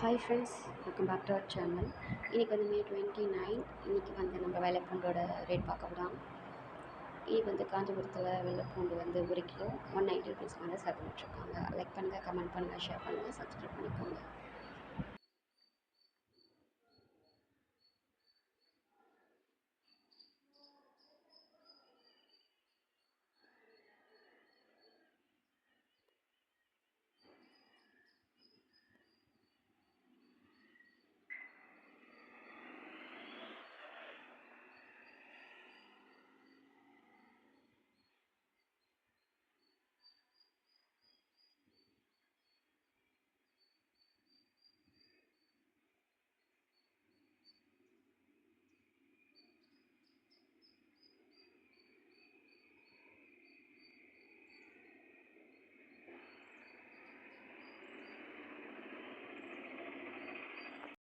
Hi friends welcome back to our channel இன்றைக்கி வந்து மே twenty nine இன்றைக்கி வந்து நம்ம வெள்ளைப்பூண்டோட ரேட் பார்க்க போகலாம் இன்றைக்கி வந்து காஞ்சிபுரத்தில் வெள்ளைப்பூண்டு வந்து ஒரு கிலோ ஒன் நைன்ட்டி ருபீஸ் வந்து சர்வ் பண்ணிட்டுருக்காங்க லைக் பண்ணுங்கள் கமெண்ட் பண்ணுங்கள் ஷேர் பண்ணுங்கள் சப்ஸ்கிரைப் பண்ணிக்கோங்க.